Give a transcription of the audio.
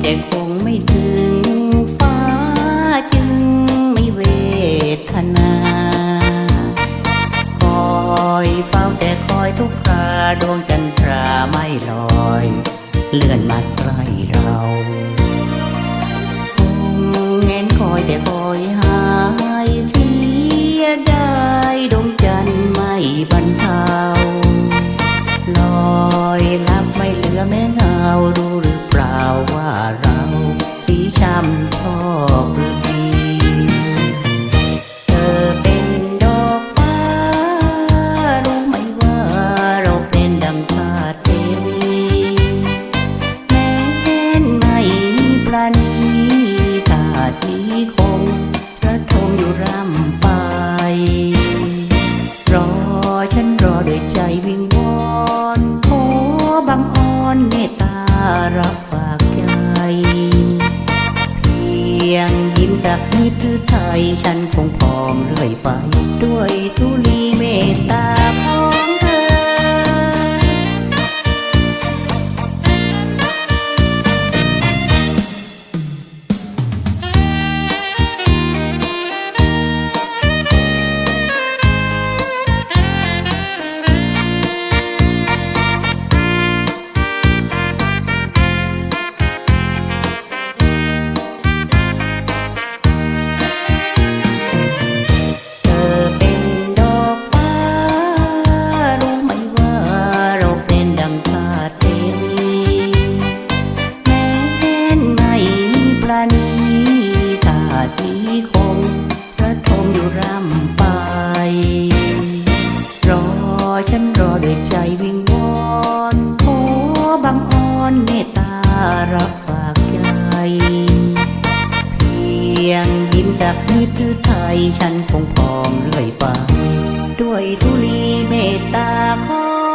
แต่คงไม่ถึงฟ้าจึงไม่เวทนา คอยเฝ้าแต่คอยทุกคราดวงจันทราไม่ลอย เลื่อนมาใกล้เราคงเห็นคอยแต่คอยหา เราที่ช้ำชอบหรือดีเธอเป็นดอกฟ้า รู้ไหมว่าเราเป็นดังฟ้าเทวีแม้นไม่ปราณีตาทีคงระทมอยู่ร่ำไปรอฉันรอด้วยใจวิงวอนขอบังอ่อนเมตตารับ จากนิดหรือไทย ฉันคงพอมเรื่อยไป ด้วยทุลีเมตตา เมตตารับฝากใจ เพียงยิ้มจากนิดหรือไทยฉันคงพองเรื่อยไป ด้วยทุลีเมตตาขอ